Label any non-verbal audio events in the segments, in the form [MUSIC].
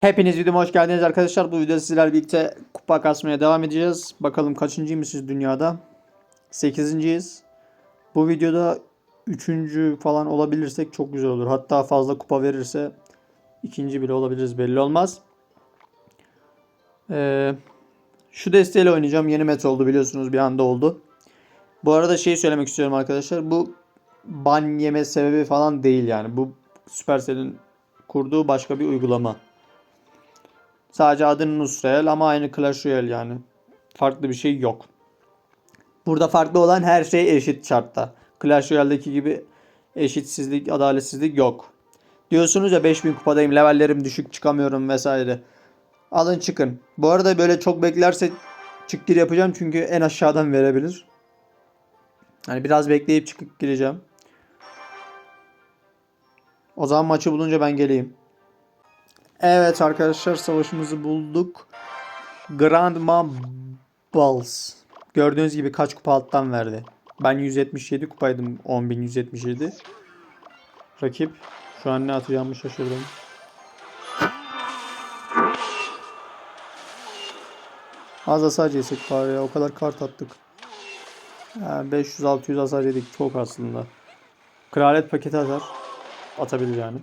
Hepiniz videoma hoş geldiniz arkadaşlar. Bu videoda sizlerle birlikte kupa kasmaya devam edeceğiz. Bakalım kaçıncıymışız dünyada? 8.yiz. Bu videoda 3. falan olabilirsek çok güzel olur. Hatta fazla kupa verirse ikinci bile olabiliriz belli olmaz. Ee, şu desteğiyle oynayacağım. Yeni meta oldu biliyorsunuz bir anda oldu. Bu arada şey söylemek istiyorum arkadaşlar. Bu ban yeme sebebi falan değil yani. Bu Supercell'in kurduğu başka bir uygulama. Sadece adının Nusrael ama aynı Clash Royale yani. Farklı bir şey yok. Burada farklı olan her şey eşit şartta. Clash Royale'deki gibi eşitsizlik, adaletsizlik yok. Diyorsunuz ya 5000 kupadayım, levellerim düşük çıkamıyorum vesaire. Alın çıkın. Bu arada böyle çok beklerse çık gir yapacağım çünkü en aşağıdan verebilir. Hani biraz bekleyip çıkıp gireceğim. O zaman maçı bulunca ben geleyim. Evet arkadaşlar savaşımızı bulduk. Grandma Balls. Gördüğünüz gibi kaç kupa alttan verdi. Ben 177 kupaydım. 10.177. Rakip şu an ne atacağımı şaşırdım. Az hasar yesek bari ya. O kadar kart attık. Yani 500-600 hasar yedik. Çok aslında. Kraliyet paketi atar. Atabilir yani.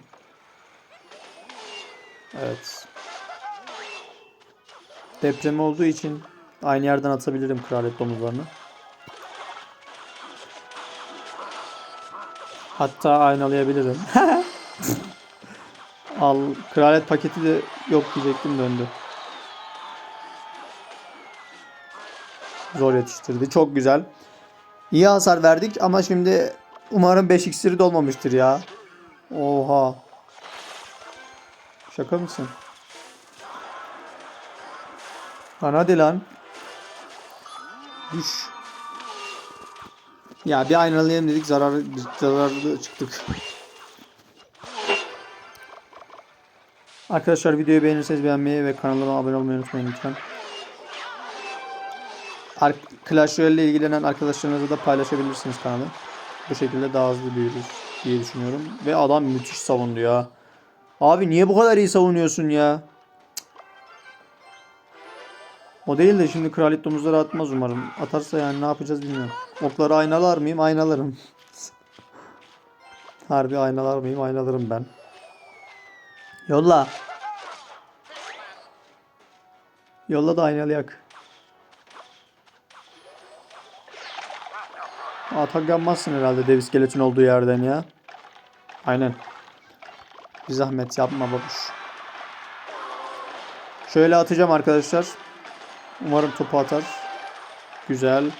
Evet. Deprem olduğu için aynı yerden atabilirim kraliyet domuzlarını. Hatta aynalayabilirim. [LAUGHS] Al kraliyet paketi de yok diyecektim döndü. Zor yetiştirdi. Çok güzel. İyi hasar verdik ama şimdi umarım 5 iksiri dolmamıştır ya. Oha. Şaka mısın? Lan hadi lan. Düş. Ya bir aynalayalım dedik zararlı, zararlı çıktık. Arkadaşlar videoyu beğenirseniz beğenmeyi ve kanalıma abone olmayı unutmayın lütfen. Ar Clash Royale ile ilgilenen arkadaşlarınızla da paylaşabilirsiniz kanalı. Bu şekilde daha hızlı büyürüz diye düşünüyorum. Ve adam müthiş savundu ya. Abi niye bu kadar iyi savunuyorsun ya? O değil de şimdi kraliyet domuzları atmaz umarım. Atarsa yani ne yapacağız bilmiyorum. Okları aynalar mıyım? Aynalarım. [LAUGHS] Harbi aynalar mıyım? Aynalarım ben. Yolla. Yolla da aynalayak. Atak yapmazsın herhalde dev iskeletin olduğu yerden ya. Aynen. Bir zahmet yapma babuş. Şöyle atacağım arkadaşlar. Umarım topu atar. Güzel.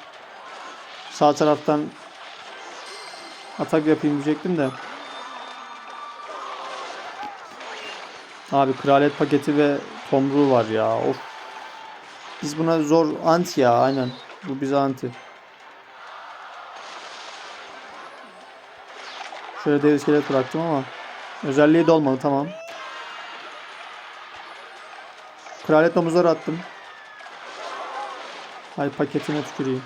Sağ taraftan atak yapayım diyecektim de. Abi kraliyet paketi ve tomruğu var ya. Of. Biz buna zor anti ya aynen. Bu bize anti. Şöyle dev iskelet bıraktım ama özelliği de olmadı tamam. Kraliyet domuzları attım. Ay paketine tüküreyim.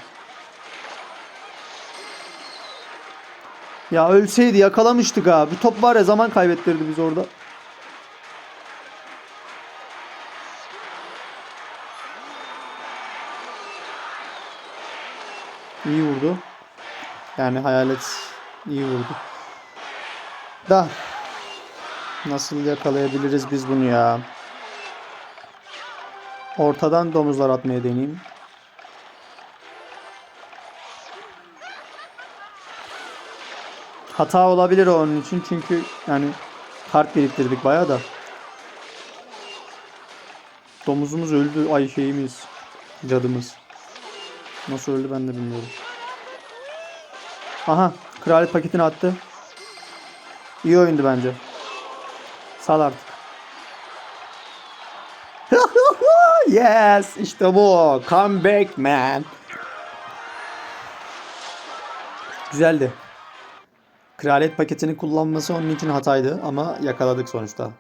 Ya ölseydi yakalamıştık ha. Bir top var ya zaman kaybettirdi biz orada. İyi vurdu. Yani hayalet iyi vurdu. Da nasıl yakalayabiliriz biz bunu ya? Ortadan domuzlar atmaya deneyeyim. Hata olabilir onun için çünkü yani kart biriktirdik bayağı da. Domuzumuz öldü. Ay şeyimiz. Cadımız. Nasıl öldü ben de bilmiyorum. Aha. Kraliyet paketini attı. İyi oyundu bence. Sal artık. [LAUGHS] yes. işte bu. Come back man. Güzeldi. Kraliyet paketini kullanması onun için hataydı ama yakaladık sonuçta.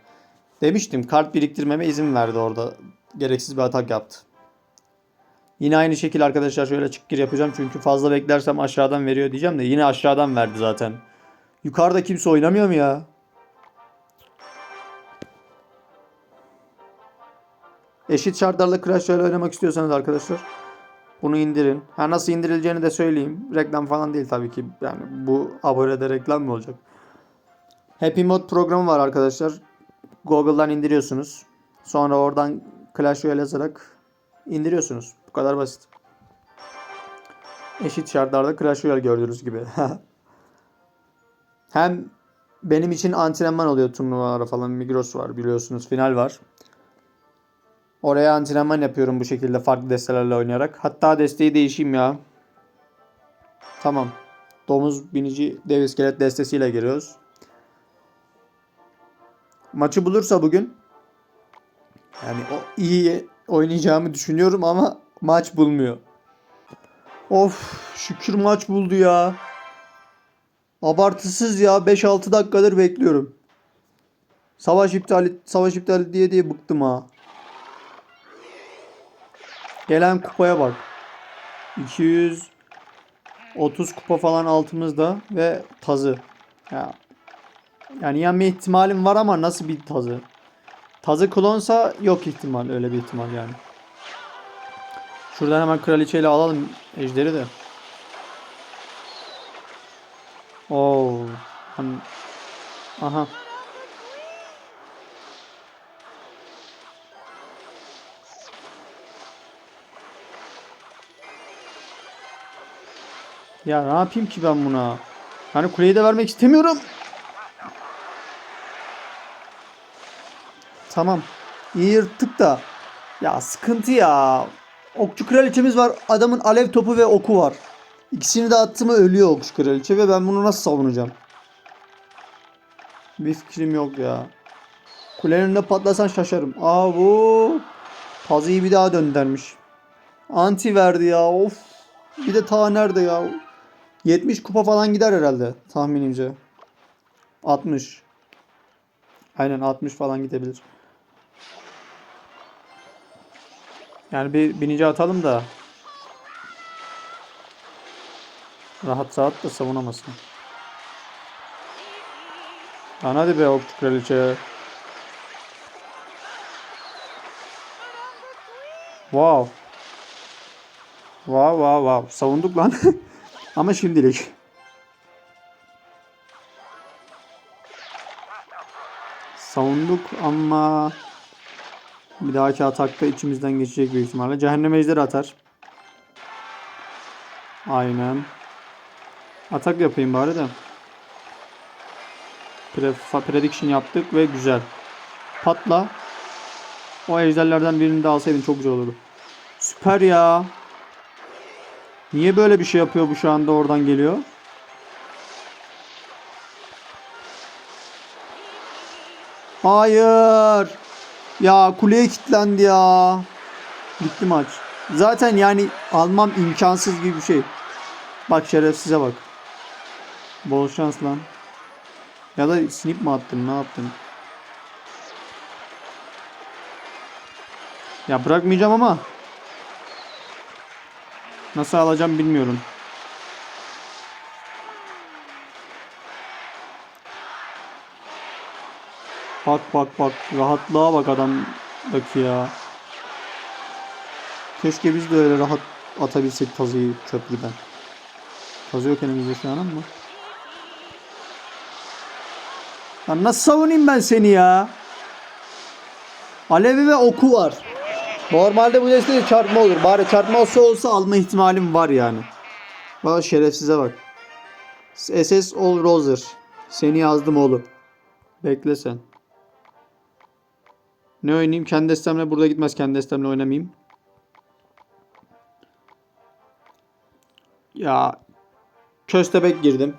Demiştim kart biriktirmeme izin verdi orada. Gereksiz bir atak yaptı. Yine aynı şekilde arkadaşlar şöyle çık gir yapacağım çünkü fazla beklersem aşağıdan veriyor diyeceğim de yine aşağıdan verdi zaten. Yukarıda kimse oynamıyor mu ya? Eşit şartlarla Clash Royale oynamak istiyorsanız arkadaşlar bunu indirin. Ha nasıl indirileceğini de söyleyeyim. Reklam falan değil tabii ki. Yani bu abonede reklam mı olacak? Happy Mod programı var arkadaşlar. Google'dan indiriyorsunuz. Sonra oradan Clash Royale yazarak indiriyorsunuz. Bu kadar basit. Eşit şartlarda Clash Royale gördüğünüz gibi. [LAUGHS] Hem benim için antrenman oluyor turnuvalara falan. Migros var biliyorsunuz. Final var. Oraya antrenman yapıyorum bu şekilde farklı destelerle oynayarak. Hatta desteği değişeyim ya. Tamam. Domuz binici dev iskelet destesiyle giriyoruz. Maçı bulursa bugün yani o iyi oynayacağımı düşünüyorum ama maç bulmuyor. Of şükür maç buldu ya. Abartısız ya 5-6 dakikadır bekliyorum. Savaş iptali savaş iptali diye diye bıktım ha. Gelen kupaya bak. 230 kupa falan altımızda ve tazı. Ya yani yenme ihtimalim var ama nasıl bir tazı? Tazı klonsa yok ihtimal öyle bir ihtimal yani. Şuradan hemen kraliçeyle alalım ejderi de. Oo. Aha. Ya ne yapayım ki ben buna? Hani kuleyi de vermek istemiyorum. Tamam. İyi yırttık da. Ya sıkıntı ya. Okçu kraliçemiz var. Adamın alev topu ve oku var. İkisini de attı mı ölüyor okçu kraliçe ve ben bunu nasıl savunacağım? Bir fikrim yok ya. Kulenin önünde patlasan şaşarım. Aa bu Tazıyı bir daha döndürmüş. Anti verdi ya of. Bir de ta nerede ya? 70 kupa falan gider herhalde tahminimce. 60. Aynen 60 falan gidebilir. Yani bir binici atalım da rahat rahat da savunamasın. Lan hadi be okçu kraliçe. Wow. Wow wow wow. Savunduk lan. [LAUGHS] Ama şimdilik. Savunduk ama bir dahaki atakta içimizden geçecek büyük ihtimalle. Cehennem ejderi atar. Aynen. Atak yapayım bari de. Pre prediction yaptık ve güzel. Patla. O ejderlerden birini de alsaydın çok güzel olurdu. Süper ya. Niye böyle bir şey yapıyor bu şu anda oradan geliyor? Hayır. Ya kuleye kilitlendi ya. Bitti maç. Zaten yani almam imkansız gibi bir şey. Bak şerefsize bak. Bol şans lan. Ya da snip mi attın ne yaptın? Ya bırakmayacağım ama. Nasıl alacağım bilmiyorum. Bak bak bak rahatlığa bak adamdaki ya. Keşke biz de öyle rahat atabilsek tazıyı köprüden. Tazı yok elimizde şu an ama. Ya nasıl savunayım ben seni ya? Alevi ve oku var. Normalde bu destede çarpma olur. Bari çarpma olsa olsa alma ihtimalim var yani. Bak şerefsize bak. SS All Roser. Seni yazdım oğlum. Bekle sen. Ne oynayayım? Kendi destemle burada gitmez. Kendi destemle oynamayayım. Ya Köstebek girdim.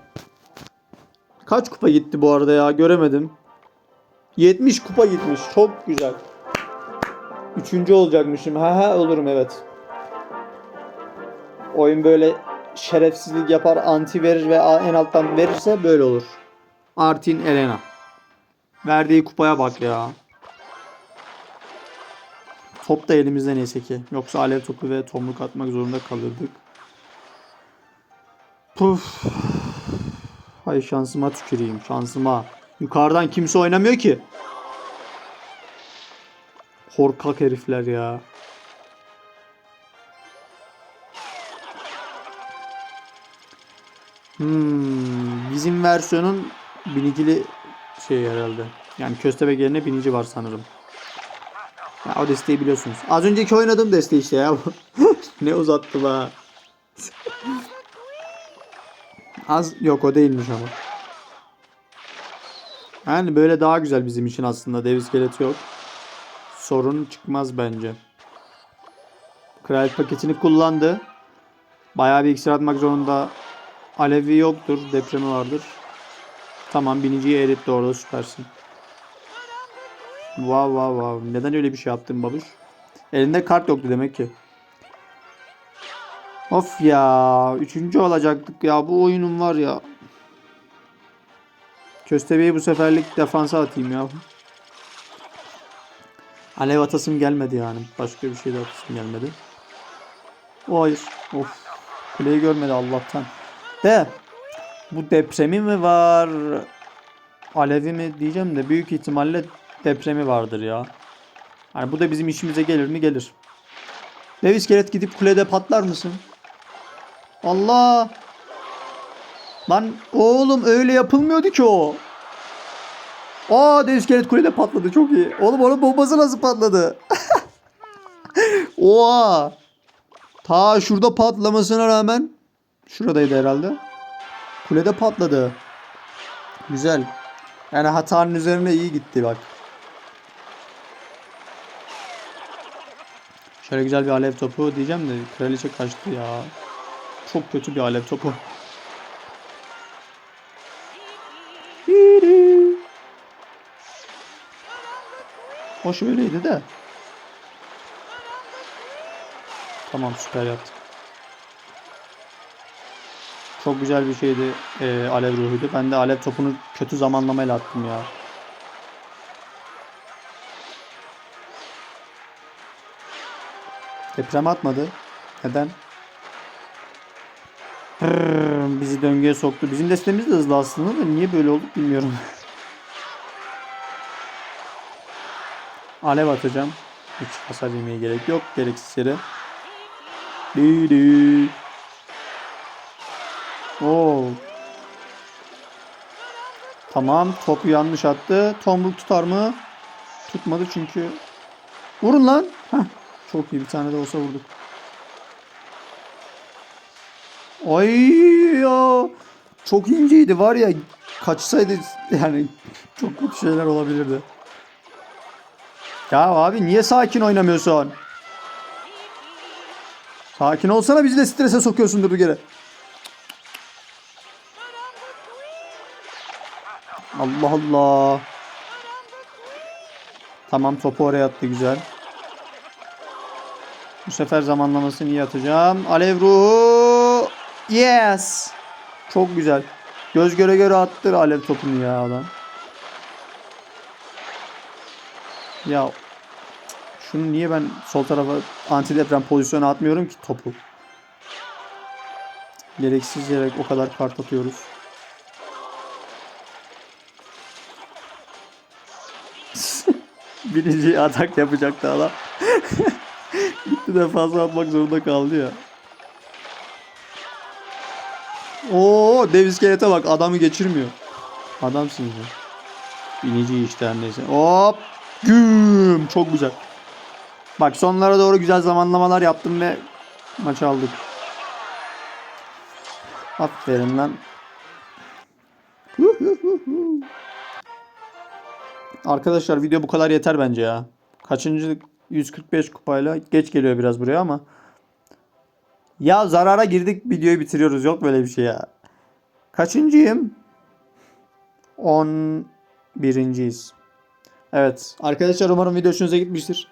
Kaç kupa gitti bu arada ya? Göremedim. 70 kupa gitmiş. Çok güzel. Üçüncü olacakmışım. Ha ha olurum evet. Oyun böyle şerefsizlik yapar, anti verir ve en alttan verirse böyle olur. Artin Elena. Verdiği kupaya bak ya. Top da elimizde neyse ki. Yoksa alev topu ve tomruk atmak zorunda kalırdık. Puf. Hay şansıma tüküreyim. Şansıma. Yukarıdan kimse oynamıyor ki. Korkak herifler ya. Hmm, bizim versiyonun binicili şey herhalde. Yani köstebek yerine binici var sanırım. Ya o desteği biliyorsunuz. Az önceki oynadığım desteği işte ya. [LAUGHS] ne uzattı la. Az yok o değilmiş ama. Yani böyle daha güzel bizim için aslında. Dev iskeleti yok. Sorun çıkmaz bence. Kraliyet paketini kullandı. Bayağı bir iksir atmak zorunda. Alevi yoktur. Depremi vardır. Tamam biniciyi eritti orada süpersin. Wow wow wow. Neden öyle bir şey yaptın babuş? Elinde kart yoktu demek ki. Of ya. Üçüncü olacaktık ya. Bu oyunun var ya. Köstebeği bu seferlik defansa atayım ya. Alev atasım gelmedi yani. Başka bir şey de atasım gelmedi. O hayır. Of. Kuleyi görmedi Allah'tan. De. Bu depremi mi var? Alevi mi diyeceğim de büyük ihtimalle depremi vardır ya. Hani bu da bizim işimize gelir mi? Gelir. Dev iskelet gidip kulede patlar mısın? Allah! Lan oğlum öyle yapılmıyordu ki o. Aa dev iskelet kulede patladı çok iyi. Oğlum onun bombası nasıl patladı? [LAUGHS] Oha! Ta şurada patlamasına rağmen şuradaydı herhalde. Kulede patladı. Güzel. Yani hatanın üzerine iyi gitti bak. Şöyle güzel bir alev topu diyeceğim de kraliçe kaçtı ya. Çok kötü bir alev topu. O şöyleydi de. Tamam süper yaptı. Çok güzel bir şeydi e, alev ruhuydu. Ben de alev topunu kötü zamanlamayla attım ya. Deprem atmadı. Neden? Hırr, bizi döngüye soktu. Bizim destemiz de hızlı aslında da niye böyle oldu bilmiyorum. [LAUGHS] Alev atacağım. Hiç hasar yemeye gerek yok. Gereksiz yere. Dü. Oo. Tamam. Topu yanlış attı. Tombul tutar mı? Tutmadı çünkü. Vurun lan. Heh. Çok iyi. Bir tane de olsa vurduk. Ay ya. Çok inceydi var ya. Kaçsaydı yani çok kötü şeyler olabilirdi. Ya abi niye sakin oynamıyorsun? Sakin olsana bizi de strese sokuyorsun durduk yere. Allah Allah. Tamam topu oraya attı güzel. Bu sefer zamanlamasını iyi atacağım. Alev ruhu. Yes. Çok güzel. Göz göre göre attır alev topunu ya adam. Ya şunu niye ben sol tarafa anti deprem pozisyona atmıyorum ki topu? Gereksiz yere o kadar kart atıyoruz. [LAUGHS] Birinci atak yapacaktı adam. [LAUGHS] Gitti de fazla atmak zorunda kaldı ya. Oo dev iskelete bak adamı geçirmiyor. Adamsın ya. Binici işte her neyse. Hop. Güm. Çok güzel. Bak sonlara doğru güzel zamanlamalar yaptım ve maçı aldık. Aferin lan. Arkadaşlar video bu kadar yeter bence ya. Kaçıncı 145 kupayla geç geliyor biraz buraya ama. Ya zarara girdik videoyu bitiriyoruz. Yok böyle bir şey ya. Kaçıncıyım? 11.yiz. Evet. Arkadaşlar umarım video hoşunuza gitmiştir.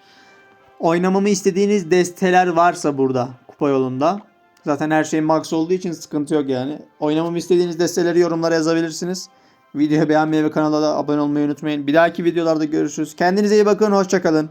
Oynamamı istediğiniz desteler varsa burada kupa yolunda. Zaten her şey max olduğu için sıkıntı yok yani. Oynamamı istediğiniz desteleri yorumlara yazabilirsiniz. Videoyu beğenmeyi ve kanala da abone olmayı unutmayın. Bir dahaki videolarda görüşürüz. Kendinize iyi bakın. Hoşçakalın.